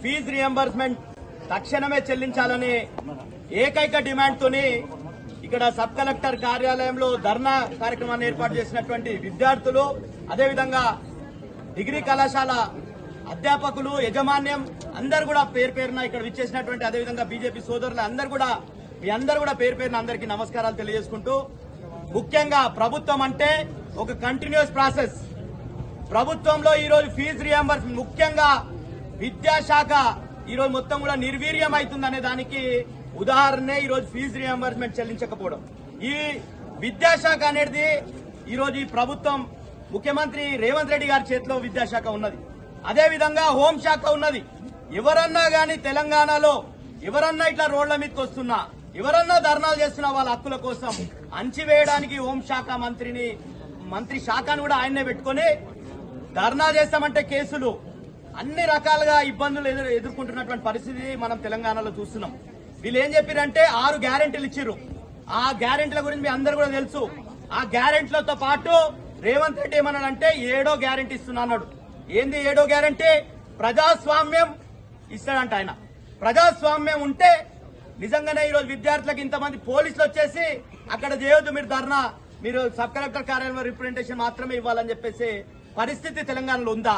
Fee reimbursement తక్షణమే చెల్లించాలని ఏకైక డిమాండ్ తోని ఇక్కడ సబ్ కలెక్టర్ కార్యాలయంలో ధర్నా కార్యక్రమాన్ని ఏర్పాటు చేసినటువంటి విద్యార్థులు అదేవిధంగా డిగ్రీ కళాశాల అధ్యాపకులు యజమాన్యం అందరు కూడా పేరు పేరున ఇక్కడ విచ్చేసినటువంటి అదేవిధంగా బీజేపీ సోదరులు అందరు కూడా మీ అందరు కూడా పేరు పేరున అందరికీ నమస్కారాలు తెలియజేసుకుంటూ ముఖ్యంగా ప్రభుత్వం అంటే ఒక కంటిన్యూస్ ప్రాసెస్ ప్రభుత్వంలో ఈరోజు ఫీజు రియంబర్స్ ముఖ్యంగా విద్యాశాఖ ఈరోజు మొత్తం కూడా నిర్వీర్యం అవుతుందనే దానికి ఉదాహరణే ఈరోజు ఫీజు రియంబర్స్మెంట్ చెల్లించకపోవడం. ఈ విద్యాశాఖ అనేది ఈరోజు ఈ ప్రభుత్వం ముఖ్యమంత్రి రేవంత్ రెడ్డి గారి చేతిలో విద్యాశాఖ ఉన్నది. అదేవిధంగా హోంశాఖ ఉన్నది. ఎవరన్నా గాని తెలంగాణలో ఎవరన్నా ఇట్లా రోడ్ల మీదకి వస్తున్నా ఎవరన్నా ధర్నాలు చేస్తున్నా వాళ్ళ హక్కుల కోసం అంచివేయడానికి హోంశాఖ మంత్రిని మంత్రి శాఖను కూడా ఆయన్నే పెట్టుకుని ధర్నా చేస్తామంటే కేసులు అన్ని రకాలుగా ఇబ్బందులు ఎదురు ఎదుర్కొంటున్నటువంటి పరిస్థితి మనం తెలంగాణలో చూస్తున్నాం. వీళ్ళు ఏం చెప్పారంటే ఆరు గ్యారెంటీలు ఇచ్చారు ఆ గ్యారెంటీల గురించి మీ అందరు కూడా తెలుసు. ఆ గ్యారెంటీలతో పాటు రేవంత్ రెడ్డి ఏమన్నాడంటే ఏడో గ్యారెంటీ ఇస్తున్నా అన్నాడు. ఏంది ఏడో గ్యారెంటీ? ప్రజాస్వామ్యం ఇస్తాడంట ఆయన. ప్రజాస్వామ్యం ఉంటే నిజంగానే ఈరోజు విద్యార్థులకు ఇంతమంది పోలీసులు వచ్చేసి అక్కడ చేయొద్దు మీరు ధర్నా. మీరు సబ్ కలెక్టర్ కార్యాలయంలో రిప్రజెంటేషన్ మాత్రమే ఇవ్వాలని చెప్పేసి పరిస్థితి తెలంగాణలో ఉందా?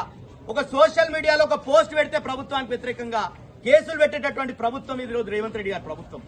ఒక సోషల్ మీడియాలో ఒక పోస్ట్ పెడితే ప్రభుత్వానికి వ్యతిరేకంగా కేసులు పెట్టేటటువంటి ప్రభుత్వం ఇది రోజు రేవంత్ రెడ్డి గారి ప్రభుత్వం.